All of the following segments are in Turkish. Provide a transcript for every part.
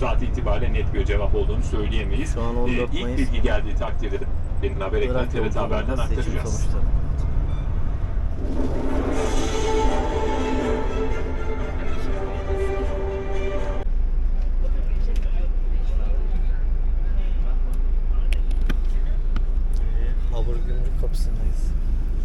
saat itibariyle net bir cevap olduğunu söyleyemeyiz. Şu an 14 ilk Mayıs. bilgi geldiği takdirde de benim haber ekranı TRT Haber'den aktaracağız. Ee, Habur gümrük kapısındayız.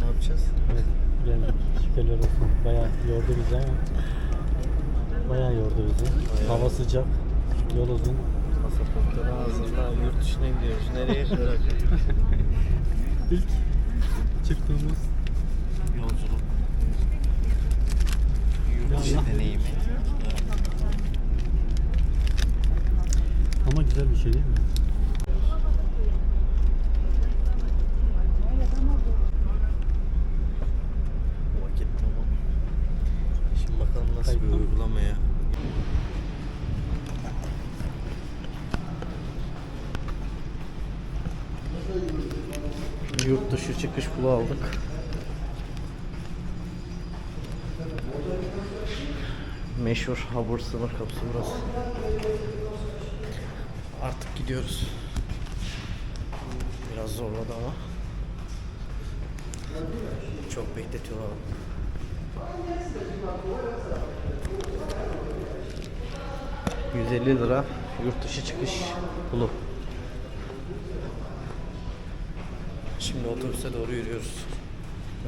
Ne yapacağız? Evet, geldik. Şükürler olsun. Bayağı yordu bizi ama. Bayağı yordu bizi. Bayağı. Hava sıcak, yol uzun. Pasaportları hazırla. Yurt dışına gidiyoruz. Nereye? Irak. İlk çıktığımız Yolculuk. Yurt dışı deneyimi. ama güzel bir şey değil mi? Vakit tamam. Şimdi bakalım nasıl bir Kayıtlı mı? uygulamaya. Yurt dışı çıkış kulu aldık. Meşhur Habur sınır kapısı burası. Artık gidiyoruz. Biraz zorladı ama. Çok bekletiyorlar. 150 lira yurt dışı çıkış pulu. Şimdi otobüse doğru yürüyoruz.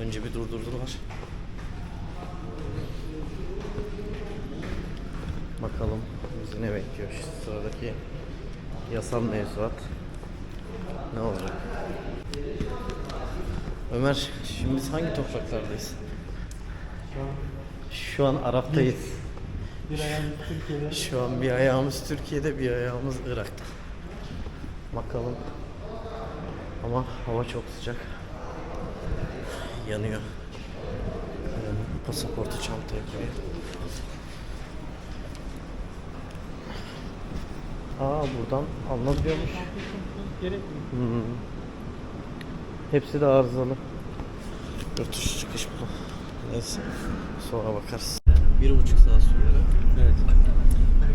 Önce bir durdurdular. Bakalım bizi ne bekliyor şu sıradaki yasal mevzuat ne olacak? Ömer şimdi biz hangi topraklardayız? Şu an Arap'tayız. Bir ayağımız Türkiye'de. Şu an bir ayağımız Türkiye'de, bir ayağımız Irak'ta. Bakalım. Ama hava çok sıcak. Yanıyor. Yani pasaportu çantaya koyayım. Aa buradan mi? Hmm. Hepsi de arızalı. Yurt dışı çıkış bu. Neyse. Sonra bakarız. Bir buçuk saat sürdü. Evet.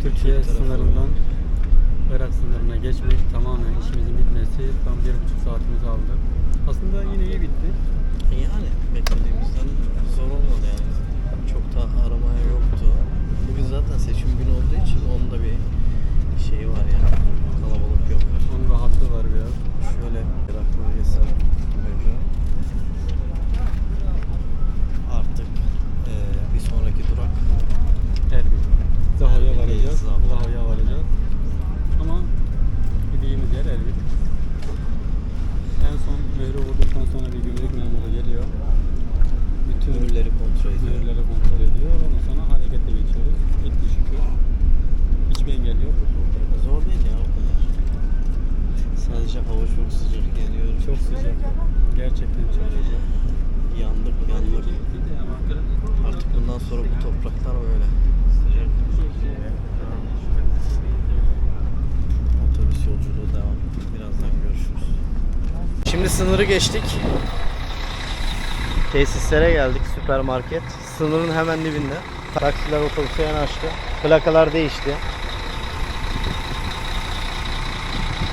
Türkiye sınırından Irak sınırına geçmek tamamen tam bir buçuk saatimizi aldı. Aslında yine iyi bitti. Yani beklediğimizden zor olmadı yani. Çok da aramaya yoktu. Bugün zaten seçim günü olduğu için onun da bir şeyi var yani. Kalabalık yok. Onun rahatlığı var biraz. Şöyle Irak bölgesi mevcut. Artık eee, bir sonraki durak Erbil. Zaho'ya Erbil'deyiz, varacağız. Zaho. Zaho'ya varacağız. Ama gideceğimiz yer Erbil. En son mührü vurduktan sonra bir gümrük memuru geliyor. Bütün mühürleri kontrol ediyor. mühürleri kontrol ediyor. Ondan sonra harekete geçiyoruz. Gitti şükür. Hiçbir engel yok. Zor değil ya o kadar. Sadece hava çok sıcak geliyor. Çok sıcak. Gerçekten çok sıcak. Yandık yandık. Artık bundan sonra bu topraklar böyle. Sıcak. Otobüs yolculuğu devam. Birazdan görüşürüz. Şimdi sınırı geçtik. Tesislere geldik süpermarket. Sınırın hemen dibinde. Taksiler otobüse yanaştı. Plakalar değişti.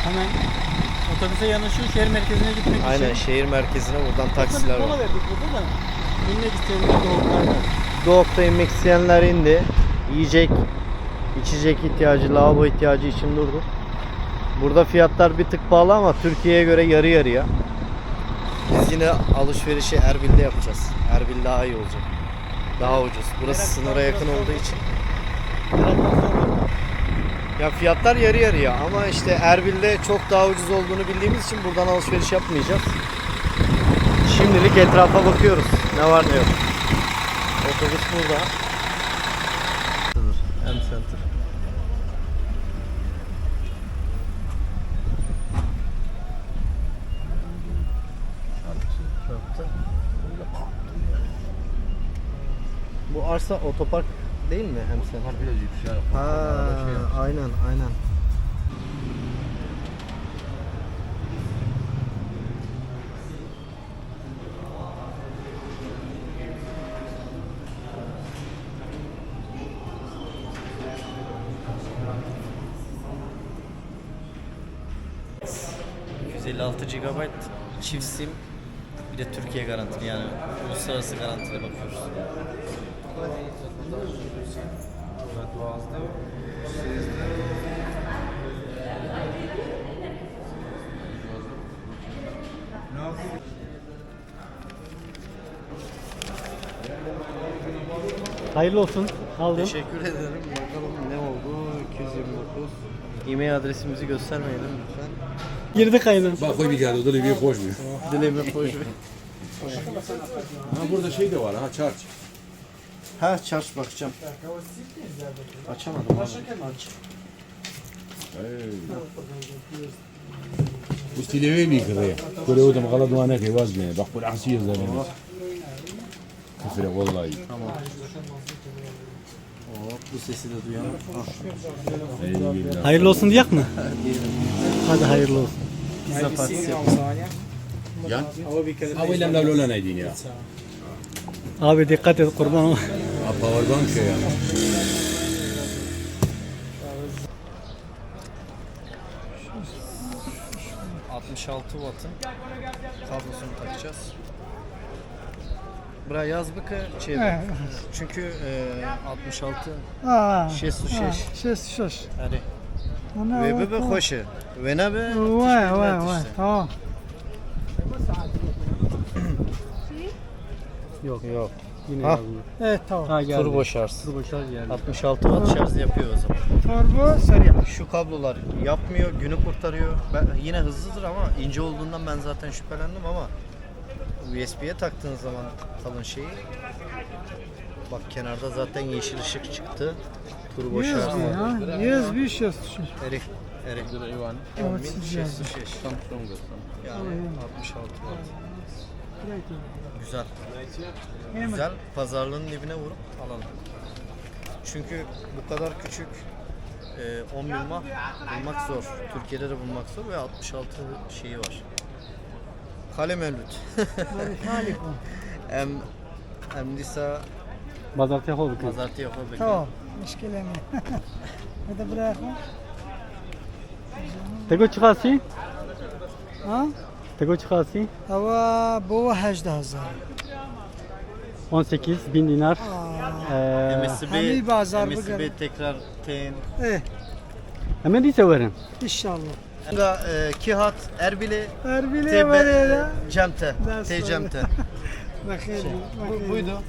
Hemen otobüse yanaşıyor şehir merkezine gitmek Aynen için. şehir merkezine buradan taksiler var. verdik burada da. İnmek isteyenler doğumlar var. Doğuk'ta inmek isteyenler indi. Yiyecek, içecek ihtiyacı, lavabo ihtiyacı için durdu. Burada fiyatlar bir tık pahalı ama Türkiye'ye göre yarı yarıya. Biz yine alışverişi Erbil'de yapacağız. Erbil daha iyi olacak. Daha ucuz. Burası sınıra yakın olduğu için. Sonra Ya fiyatlar yarı yarıya ama işte Erbil'de çok daha ucuz olduğunu bildiğimiz için buradan alışveriş yapmayacağız. Şimdilik etrafa bakıyoruz. Ne var ne yok. Otobüs burada. M Center. Bu arsa otopark değil mi hem sen? Var biraz yüksek. Ha, Aynen aynen. GB çift sim bir de Türkiye garantili yani uluslararası garantili bakıyoruz. Hayırlı olsun. Aldım. Teşekkür ederim. Bakalım ne oldu? 229. E-mail adresimizi göstermeyelim lütfen. Girdi kaydı. Bak koy bir bir boş mu? Dileme koy. Ha burada şey de var ha çarç. Ha çarş bakacağım. Açamadım abi. Aç. واستلمي كذا كل يوم غلط وانا في وزنه بقول عصير زلمه تفرق والله Hop bu sesi de duyan. اي بالله Hayırlı olsun diyak mı? Hadi hayırlı olsun. Pizza partisi yapalım. جان او لم لا لولا نايدين يا Abi dikkat et kurban ol. Powerbank şey ya. watt'ın kablosunu takacağız. Buraya yaz bıkı çevir. Şey evet. Çünkü e, 66 Aa, şes su şeş. Şes şoş. Hani. Ona- Ve bebe hoşu. Ve ne be? Vay vay vay. Tamam. Yok. Yok. Yine Ha. yazmıyor. Evet tamam. Ha geldi. Turbo şarj. Turbo şarj geldi. 66 watt şarj yapıyor o zaman. Turbo sarı. Şu kablolar yapmıyor, günü kurtarıyor. Ben, yine hızlıdır ama ince olduğundan ben zaten şüphelendim ama USB'ye taktığın zaman kalın şeyi bak kenarda zaten yeşil ışık çıktı. Turbo 100 şarj. bin ha. 100 bin şastışım. Erek Erek. Evet, siz 1666 yani 66 watt. Güzel. Güzel. Pazarlığın dibine vurup alalım. Çünkü bu kadar küçük e, 10 yılma bulmak zor. Türkiye'de de bulmak zor ve 66 şeyi var. Kale mevlüt. Em, emdisa Pazartesi yapalım. pazartı yapabilir. To, müşkile mi? Ne de bırakın. Tego çıkarsın? Ha? çıkası. ها Tego çıkası. هو بو 18000 18 bin dinar. آه. Ee, MSB, Hani bazar bu MSB kadar. tekrar teyin. ايه hemen değilse verin. ان شاء الله Nga e, Kihat, Erbili, اربيلي Tebe, وريلا Cemte, Nasıl Te Cemte. بخير Bu, buydu.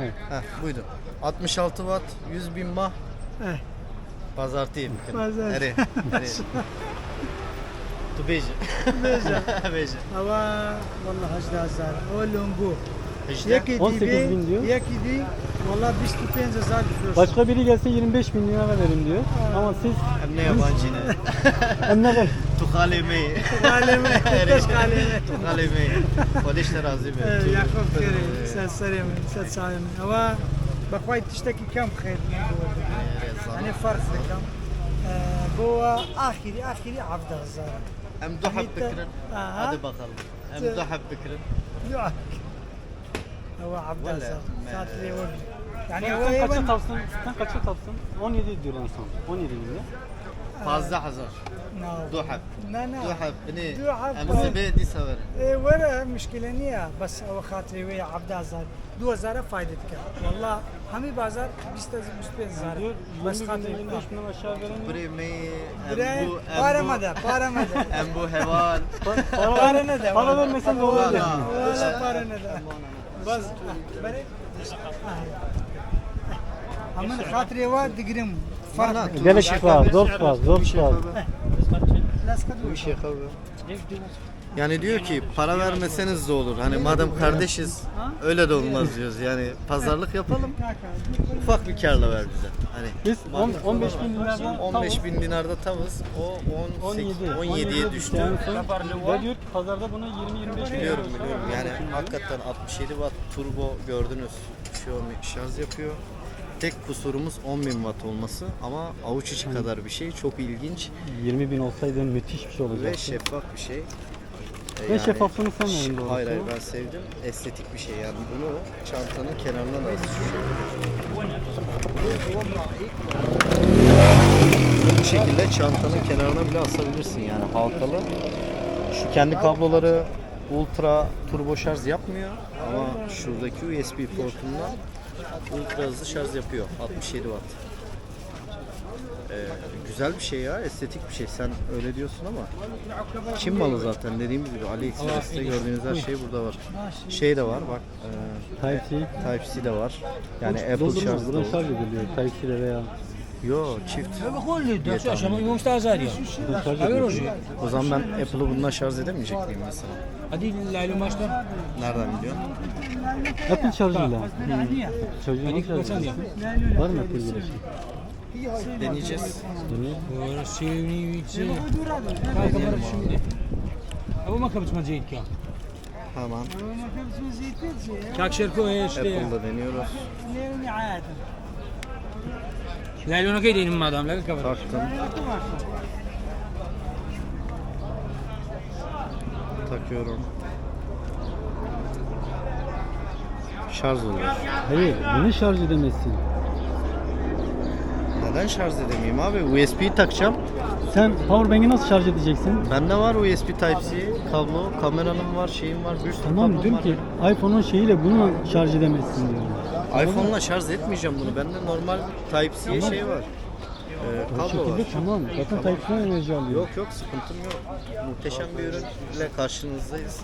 Evet. Heh, buydu. 66 watt, 100 bin mah. Eh. Pazartı yiyeyim. Pazartı. Eri. Eri. Tu beji. بيجا Beji. هو والله 18000 هو اللومبو İşte. يكي 18 دي bin diyor. بي يكي دي والله 25000 فلوس Başka biri gelse 25 bin lira verin diyor. Ama siz Hem ne yabancı ne. hem ne ver? Tukhale meyi. غالبا ايش غالبا Tukhale meyi. Kodeş de razı be. Tu- يعقوب كريم استاذ سليم استاذ سالم هو بخوي تشتكي كم خير يعني فرق كم آه، بو اخري اخري Emduha Bekir'in. Aha. Hadi bakalım. Emduha Bekir'in. Yok. هو عبد ولا صار ما- صارت Sen kaça تقريبا tapsın? Sen kaça tapsın? 17 diyor en son. 17 miydi? 15 هزار نعم دو حب لا لا دو حب بني دو حب امزبه دي سوار ايه ورا مشكله نيه بس او خاطري وي 17000 2000 فايده كان والله همي بازار 25000 بس خاطري 25 من aşağı veremiyor. بري مي Direkt امبو paramada paramada. امبو حيوان Para ne de? Para vermesen de olur. Vallahi. Valla para ne de? Bas. Bari. Aman hatırı var digrim. فرق Gene çıkar, zor çıkar, zor çıkar. لا سكدو Bir şey yapalım. Yani diyor ki para vermeseniz de olur. Hani madem kardeşiz öyle de olmaz diyoruz. Yani pazarlık yapalım. Ufak bir karla ver bize. Hani Biz on- 15 bin liradan 15 bin dinarda tavız. O 18, 17. 17'ye düştü. Yani son, ve diyor ki pazarda buna 20-25 bin Biliyorum lira biliyorum. Yani hakikaten 67 watt turbo gördünüz. Xiaomi şarj yapıyor. Tek kusurumuz 10.000 watt olması ama avuç içi kadar bir şey. Çok ilginç 20 bin olsaydı müthiş bir şey ve olacaktı. şeffaf bir şey. Ve şeffaflığını sevmedim doğrusu. Hayır hayır ben sevdim. Estetik bir şey yani bunu çantanın kenarına da Bu şekilde çantanın kenarına bile asabilirsin yani halkalı. Şu kendi kabloları ultra turbo şarj yapmıyor ama şuradaki USB portundan ultra hızlı şarj yapıyor. 67 watt. Ee, güzel bir şey ya, estetik bir şey. Sen öyle diyorsun ama Çin malı zaten dediğimiz gibi AliExpress'te gördüğünüz her şey burada var. Şey de var bak. E, Type-C. Type-C de var. Yani Apple şarjı da Buradan var. şarj ediliyor. Type-C'de veya Yo çift. Şu aşama azar ya. Haber. O zaman ben Apple'ı bununla şarj edemeyecek miyim mesela? Hadi laylı maçtan. Nereden biliyorsun? Apple şarjıyla. Şarjıyla Hadi nasıl kaçan şarjı? ya. Var mı Apple girişi? Deneyeceğiz. Dönüyor. Böyle sevinci. Kalka barış şimdi. Ama makam çıkma zeyt ya. Tamam. Kakşer koy işte ya. Apple'da deniyoruz. Leylonu kıydı inim adam. Leylonu. Taktım. Takıyorum. Şarj oluyor. Hayır, bunu şarj edemezsin. Neden şarj edemeyeyim abi? USB'yi takacağım. Sen powerbank'i nasıl şarj edeceksin? Bende var USB Type-C kablo, kameranın var, şeyim var, bir sürü Tamam kablom diyorum ki iPhone'un şeyiyle bunu şarj edemezsin diyorum iPhone'la şarj etmeyeceğim bunu. Bende normal Type-C Tamam. şey var. Ee, kablo şekilde var. tamam. Zaten Type-C'den enerji alıyor. Yok yok sıkıntım yok. Muhteşem bir ürünle karşınızdayız.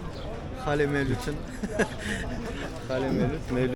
Hale Mevlüt'ün Hale Mevlüt, Mevlüt